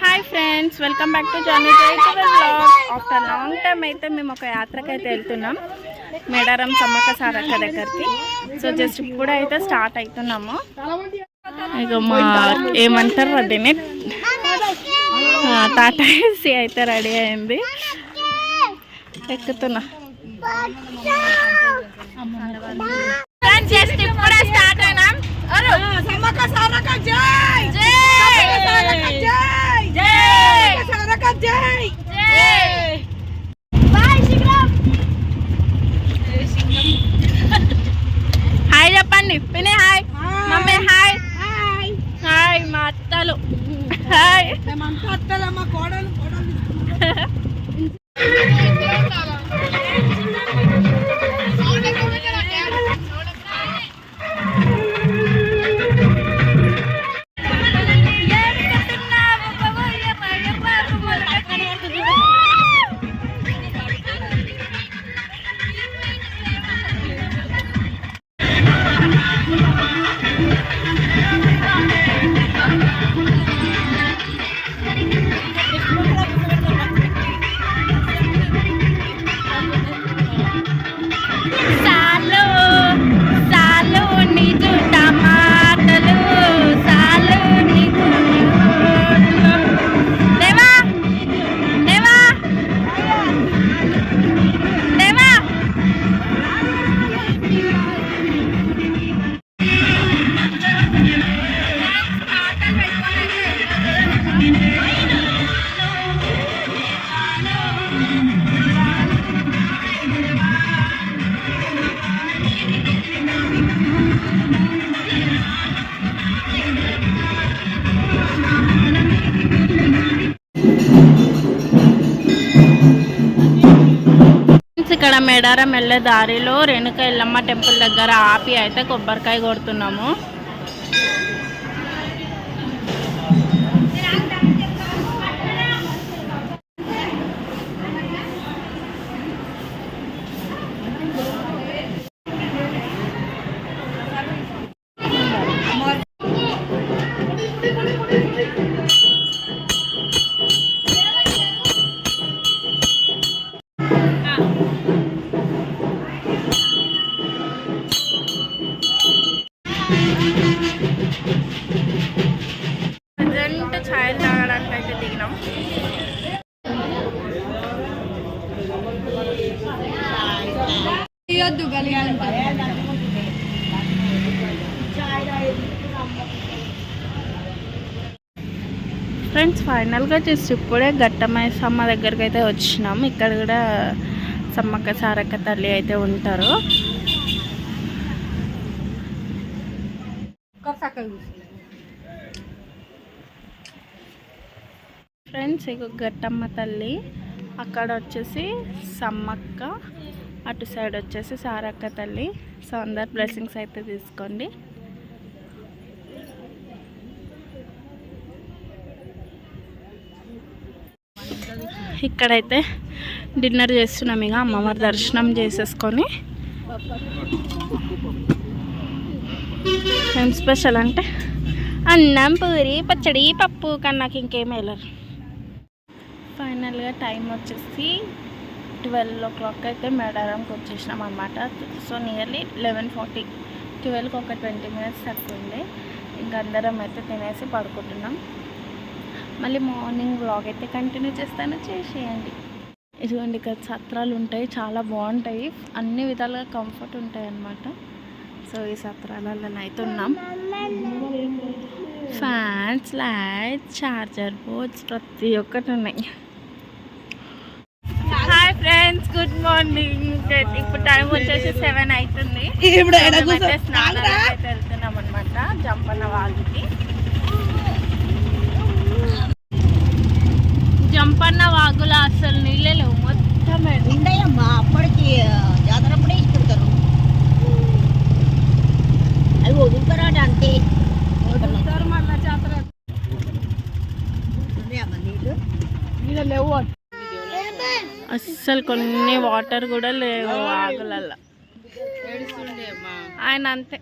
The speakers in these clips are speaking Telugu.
Hi friends welcome back to Johnny blog after long time అయితే మేము ఒక యాత్రకి అయితే వెళ్తున్నాం. మేడారం సమ్మక్క సారక్క దగ్గరికి. సో జస్ట్ ఇప్పుడు అయితే స్టార్ట్ అవుతున్నాము. ఇక మా ఏమంటారు దీన్ని ఆ, టాటా ఏసీ అయితే రెడీ అయింది. ఎక్కుతున్నా. మేమంతా అత్తలమ్మ కోడలు కోడలు ఇక్కడ మేడారం వెళ్ళే దారిలో రేణుక ఎల్లమ్మ టెంపుల్ దగ్గర ఆపి అయితే కొబ్బరికాయ కొడుతున్నాము. ఫ్రెండ్స్ ఫైనల్గా జస్ట్ ఇప్పుడే ఘట్టమైసమ్మ దగ్గరికి అయితే వచ్చినాం. ఇక్కడ కూడా సమ్మక్క సారక్క తల్లి అయితే ఉంటారు. ఫ్రెండ్స్ ఇక ఘట్టమ్మ తల్లి అక్కడ వచ్చేసి సమ్మక్క అటు సైడ్ వచ్చేసి సారక్క తల్లి. సో అందరు బ్లెస్సింగ్స్ అయితే తీసుకోండి. ఇక్కడైతే డిన్నర్ చేస్తున్నాం ఇక అమ్మవారి దర్శనం చేసేసుకొని. ఏం స్పెషల్ అంటే? అన్నం పూరి పచ్చడి పప్పు కానీ నాకు ఇంకేం వెళ్ళరు ఫైనల్గా టైం వచ్చేసి ట్వెల్వ్ ఓ క్లాక్ అయితే మేడారంకి వచ్చేసినాం అనమాట సో నియర్లీ లెవెన్ ఫార్టీ ట్వెల్వ్కి ఒక ట్వంటీ మినిట్స్ తక్కువ ఉంది ఇంకా అందరం అయితే తినేసి పడుకుంటున్నాం. మళ్ళీ మార్నింగ్ వ్లాగ్ అయితే కంటిన్యూ చేస్తాను. చేసేయండి. ఇదిగోండి ఇక్కడ సత్రాలు ఉంటాయి. చాలా బాగుంటాయి. అన్ని విధాలుగా కంఫర్ట్ ఉంటాయి అన్నమాట. సో ఈ సత్రాలలో అయితే ఉన్నాం. ఫ్యాన్స్ లైట్స్ చార్జర్ బోర్డ్స్ ప్రతి ఒక్కటి ఉన్నాయి. హాయ్ ఫ్రెండ్స్ గుడ్ మార్నింగ్ ఇప్పుడు టైం వచ్చేసి సెవెన్ అవుతుంది. అయితే వెళ్తున్నాం అనమాట జంపన్న వాగుకి జంపన్న వాగులో అసలు నీళ్ళే లేవు మొత్తం. ఉండయమ్మా అప్పటికి జాతర అప్పుడే ఇస్తుంటారు అవి వదులుతారాట అంతే. వదులుతారు మళ్ళా జాతర. నీళ్ళు? నీళ్ళు లేవు అస్సలు కొన్ని వాటర్ కూడా లేవు వాగులలో ఆయన అంతే.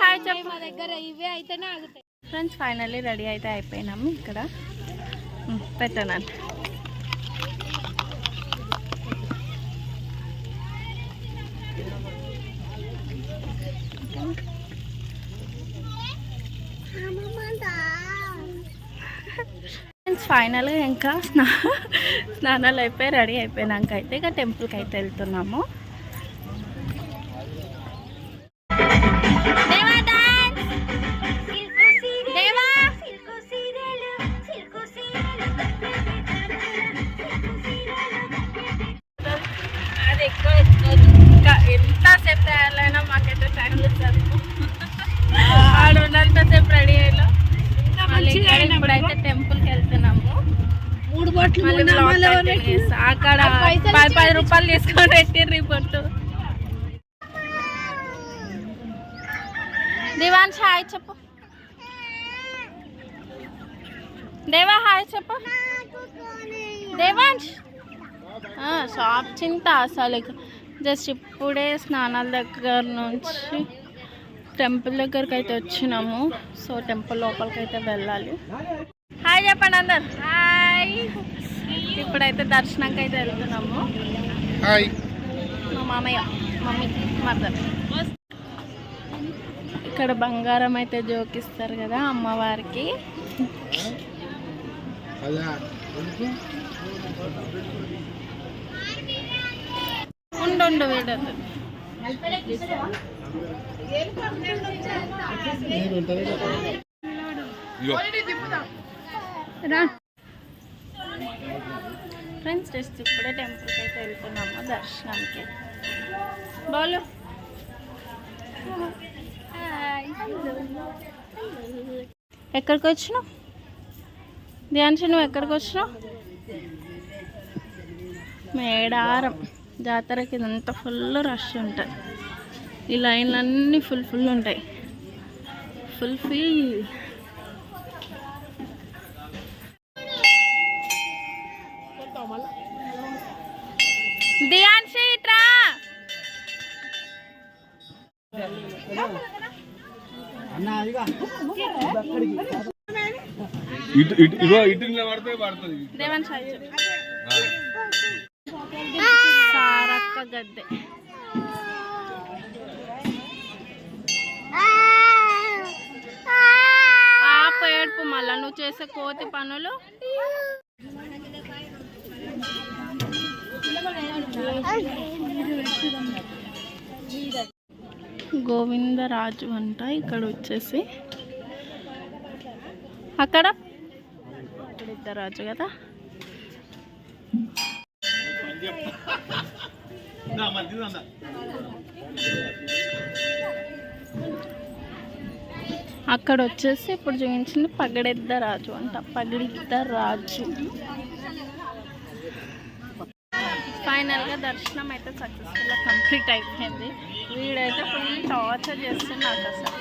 హాయ్ చెప్పు. దగ్గర ఇవే అయితేనే ఆగుతాయి. ఫ్రెండ్స్ ఫైనల్లీ రెడీ అయితే అయిపోయినాము ఇక్కడ. పెట్టనండి ఫ్రెండ్స్ ఫైనల్గా ఇంకా స్నా స్నానాలు అయిపోయి రెడీ అయిపోయినాక అయితే ఇక టెంపుల్కి అయితే వెళ్తున్నాము. అక్కడ పది పది రూపాయలు తీసుకొని పెట్టిర్రు ఇప్పుడు దివాన్స్ హాయ్ చెప్పు. దేవా హాయ్ చెప్పు. దేవాంశ్ ఆ, షాప్ చింత అసలు. జస్ట్ ఇప్పుడే స్నానాల దగ్గర నుంచి టెంపుల్ దగ్గరికి అయితే వచ్చినాము. సో టెంపుల్ లోపలికి అయితే వెళ్ళాలి. హాయ్ చెప్పండి అందరు. హాయ్. ఇప్పుడైతే దర్శనంకి అయితే వెళ్తున్నాము. మా మామయ్య మమ్మీ మదర్ ఇక్కడ బంగారం అయితే జోకిస్తారు కదా అమ్మవారికి. ఉండు వీడదు రా. ఫ్రెండ్స్ జస్ట్ ఇప్పుడే టెంపుల్కి అయితే వెళ్తున్నాము దర్శనానికి. బాలు. ఎక్కడికి వచ్చినావు? ధ్యాన్షి నువ్వు ఎక్కడికి వచ్చినావు? మేడారం. జాతరకి ఇదంతా ఫుల్ రష్ ఉంటుంది. ఈ లైన్లన్నీ ఫుల్ ఫుల్ ఉంటాయి. Full full. దియాన్షి ఇట్రా. ఇటు ఇటు ఇగో ఇటు పడితే పడుతుంది. దేవాన్ సాయి చెప్పు. సారక్క గద్దె ఆప ఏడుపు మళ్ళా. నువ్వు చేసే కోతి పనులు? గోవిందరాజు అంట ఇక్కడ వచ్చేసి. అక్కడ? అక్కడ ఇద్దరు రాజు కదా? అక్కడ వచ్చేసి ఇప్పుడు చూపించింది పగడెద్ద రాజు అంట పగడిద్ద రాజు ఫైనల్గా దర్శనం అయితే సక్సెస్ఫుల్గా కంప్లీట్ అయిపోయింది. వీడైతే ఫుల్ టార్చర్ చేస్తున్నాడు అసలు.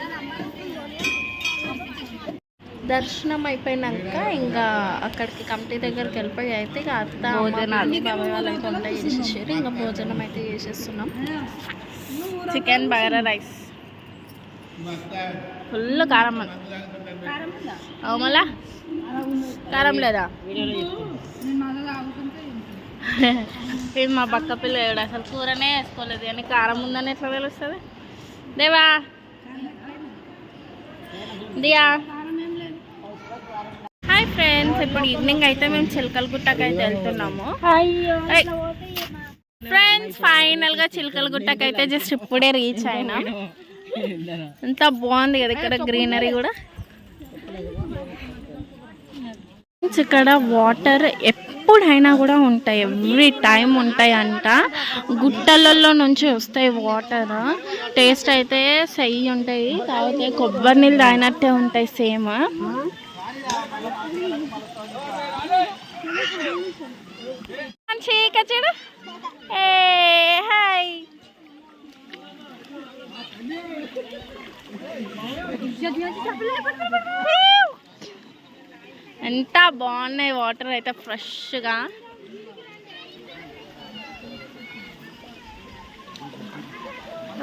దర్శనం అయిపోయినాక ఇంకా అక్కడికి కమిటీ దగ్గరికి వెళ్ళిపోయి అయితే ఇక అత్త భోజనాలు. బాబాయ్ చేసేసారు. ఇంకా భోజనం అయితే చేసేస్తున్నాం. Chicken bagara rice. ఫుల్ కారం. ఉంది. అవు మళ్ళా కారం లేదా? ఇది మా పక్క పిల్లడు అసలు కూరనే వేసుకోలేదు కానీ కారం ఉందని ఎట్లా తెలుస్తుంది? దేవా. దియా. హాయ్ ఫ్రెండ్స్ ఇప్పుడు ఈవినింగ్ అయితే మేము చిలకల గుట్టకి అయితే వెళ్తున్నాము ఫ్రెండ్స్ ఫైనల్గా చిలకల గుట్టకి అయితే జస్ట్ ఇప్పుడే రీచ్ అయినా. ఎంత బాగుంది కదా ఇక్కడ గ్రీనరీ కూడా. ఇక్కడ వాటర్ ఎప్పుడైనా కూడా ఉంటాయి. ఎవ్రీ టైం ఉంటాయి అంట గుట్టలలో నుంచి వస్తాయి వాటర్. టేస్ట్ అయితే సై ఉంటాయి. కాకపోతే కొబ్బరి నీళ్ళు తాగినట్టే ఉంటాయి సేమ్. ఏ హాయ్. ఎంత బాగున్నాయి వాటర్ అయితే ఫ్రెష్గా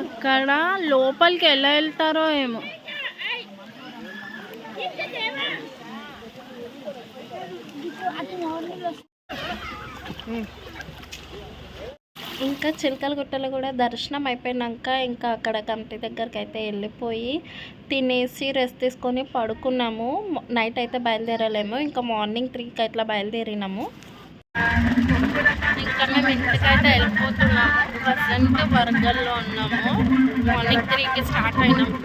అక్కడ లోపలికి ఎలా వెళ్తారో ఏమో Mm. ఇంకా చిలకల గుట్టలు కూడా దర్శనం అయిపోయినాక ఇంకా అక్కడ కమిటీ దగ్గరికి అయితే వెళ్ళిపోయి తినేసి రెస్ట్ తీసుకొని పడుకున్నాము. నైట్ అయితే బయలుదేరలేము. ఇంకా మార్నింగ్ త్రీకి అట్లా బయలుదేరినాము. ఇంకా మేము ఇంటికైతే వెళ్ళిపోతున్నాము. ప్రజెంట్ వర్గల్లో ఉన్నాము. మార్నింగ్ త్రీకి స్టార్ట్ అయినాము.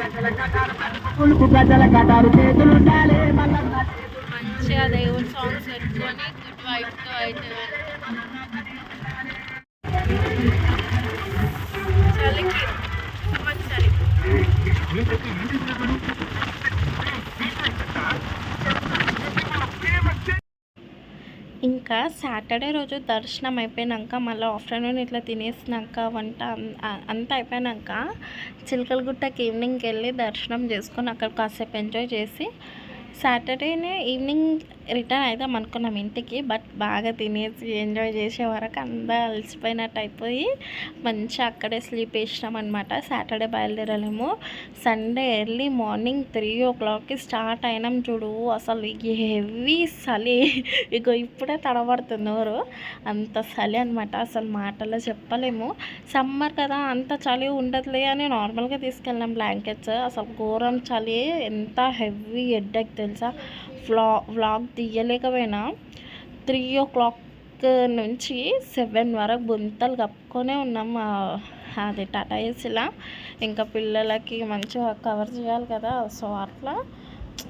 మంచిగా దేవుని సాంగ్స్ పెట్టుకొని గుడ్ వైఫ్తో అయితే ఇంకా సాటర్డే రోజు దర్శనం అయిపోయినాక మళ్ళీ ఆఫ్టర్నూన్ ఇట్లా తినేసినాక వంట అంతా అయిపోయినాక చిలకలగుట్టకి ఈవినింగ్కి వెళ్ళి దర్శనం చేసుకొని అక్కడ కాసేపు ఎంజాయ్ చేసి సాటర్డేనే ఈవినింగ్ రిటర్న్ అవుదాం అనుకున్నాం ఇంటికి బట్ బాగా తినేసి ఎంజాయ్ చేసే వరకు అంతా అలసిపోయినట్టు అయిపోయి మంచిగా అక్కడే స్లీప్ వేసినాం అనమాట సాటర్డే బయలుదేరలేము. సండే ఎర్లీ మార్నింగ్ త్రీ ఓ క్లాక్కి స్టార్ట్ అయినాం చూడు. అసలు హెవీ చలి. ఇగో ఇప్పుడే తడబడుతున్నారు అంత చలి అనమాట అసలు మాటల్లో చెప్పలేము. సమ్మర్ కదా అంత చలి ఉండదులే అని నార్మల్గా తీసుకెళ్ళాం బ్లాంకెట్స్ అసలు ఘోరం చలి. ఎంత హెవీ ఎడ్డెక్తుంది తెలుసా? వ్లా వ్లాగ్ తీయలేకపోయినా త్రీ ఓ క్లాక్ నుంచి సెవెన్ వరకు బుంతలు కప్పుకొనే ఉన్నాం. అది టాటా ఏసీలా. ఇంకా పిల్లలకి మంచిగా కవర్ చేయాలి కదా. సో అట్లా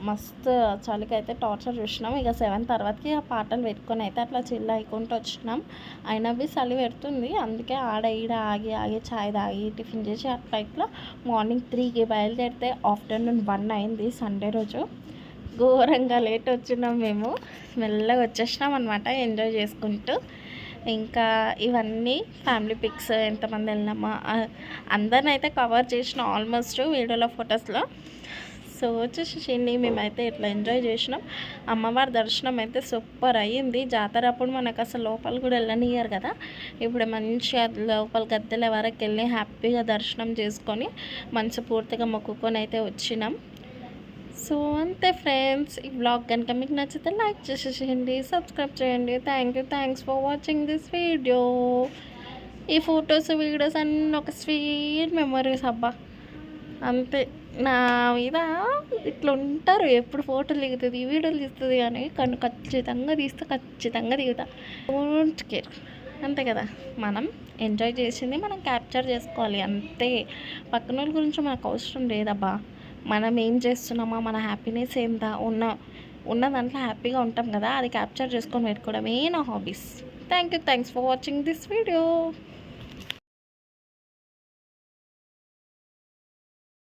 మస్తు చలికి అయితే టార్చర్ చూసినాం. ఇక సెవెన్ తర్వాతకి ఆ పాటలు పెట్టుకొని అయితే అట్లా చిల్ అయికుంటూ వచ్చినాం. అయినా బి చలి పెడుతుంది. అందుకే ఆడ ఈడ ఆగి ఆగి చాయ్ తాగి టిఫిన్ చేసి అట్లా ఇట్లా మార్నింగ్ త్రీకి బయలుదేరితే ఆఫ్టర్నూన్ వన్ అయింది సండే రోజు. ఘోరంగా లేట్ వచ్చినాం మేము. మెల్లగా వచ్చేసినాం అనమాట ఎంజాయ్ చేసుకుంటూ. ఇంకా ఇవన్నీ ఫ్యామిలీ పిక్స్ ఎంతమంది వెళ్ళినామా అందరిని అయితే కవర్ చేసిన ఆల్మోస్ట్ వీడియోలో ఫొటోస్లో. సో వచ్చేసేసింది మేమైతే ఇట్లా ఎంజాయ్ చేసినాం. అమ్మవారి దర్శనం అయితే సూపర్ అయ్యింది. జాతర అప్పుడు మనకు అసలు లోపల కూడా వెళ్ళనియ్యారు కదా. ఇప్పుడు మంచిగా లోపల గద్దెల వరకు వెళ్ళి హ్యాపీగా దర్శనం చేసుకొని మనసు పూర్తిగా మొక్కుకొని అయితే వచ్చినాం. సో అంతే ఫ్రెండ్స్ ఈ బ్లాగ్ కనుక మీకు నచ్చితే లైక్ చేసేసేయండి సబ్స్క్రైబ్ చేయండి. Thank you thanks for watching this video ఈ ఫొటోస్ వీడియోస్ అన్నీ ఒక స్వీట్ మెమరీస్ అబ్బా. అంతే నా మీద ఇట్లా ఉంటారు. ఎప్పుడు ఫోటోలు దిగుతుంది వీడియోలు తీస్తుంది కానీ కన్ను ఖచ్చితంగా తీస్తే ఖచ్చితంగా దిగుతా. డోంట్ కేర్ అంతే కదా. మనం ఎంజాయ్ చేసింది మనం క్యాప్చర్ చేసుకోవాలి. అంతే. పక్కన వాళ్ళ గురించి మనకు అవసరం లేదబ్బా. మనం ఏం చేస్తున్నామా? మన హ్యాపీనెస్ ఏందా? ఉన్న ఉన్న దాంట్లో హ్యాపీగా ఉంటాం కదా అది క్యాప్చర్ చేసుకొని పెట్టుకోవడమే నా hobbies thank you thanks for watching this video